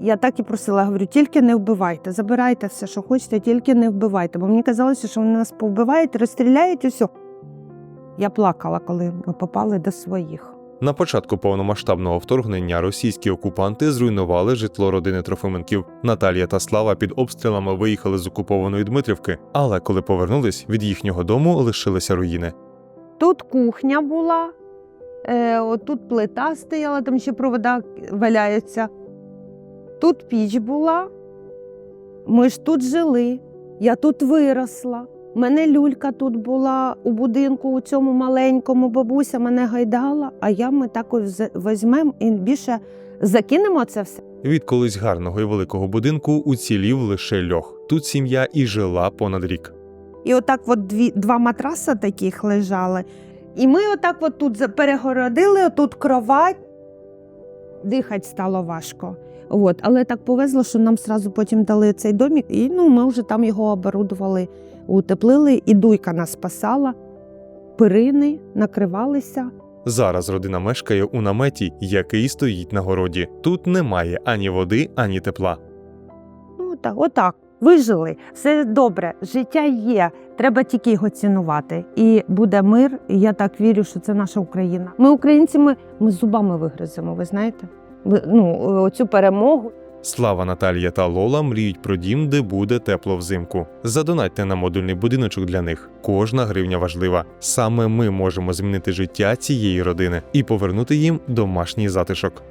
Я так і просила, говорю, тільки не вбивайте, забирайте все, що хочете, тільки не вбивайте. Бо мені казалося, що вони нас повбивають, розстріляють і все. Я плакала, коли ми попали до своїх. На початку повномасштабного вторгнення російські окупанти зруйнували житло родини Трофименків. Наталія та Слава під обстрілами виїхали з окупованої Дмитрівки, але коли повернулись, від їхнього дому лишилися руїни. Тут кухня була, е, отут плита стояла, там ще провода валяються. Тут піч була. Ми ж тут жили. Я тут виросла. У мене люлька тут була у будинку, у цьому маленькому бабуся мене гайдала, а я ми так візьмемо і більше закинемо це все. Від колись гарного і великого будинку уцілів лише льох. Тут сім'я і жила понад рік. І отак от дві, два матраси таких лежали. І ми отак от тут перегородили, тут кровать. Дихати стало важко. От. Але так повезло, що нам сразу потім дали цей домик, і ну, ми вже там його оборудували, утеплили, і дуйка нас спасала, перини накривалися. Зараз родина мешкає у наметі, який стоїть на городі. Тут немає ані води, ані тепла. Ну, так, отак. Вижили, все добре, життя є. Треба тільки його цінувати. І буде мир. І я так вірю, що це наша Україна. Ми українці, ми, ми зубами вигриземо, ви знаєте? Ну, оцю перемогу. Слава Наталія та Лола мріють про дім, де буде тепло взимку. Задонатьте на модульний будиночок для них. Кожна гривня важлива. Саме ми можемо змінити життя цієї родини і повернути їм домашній затишок.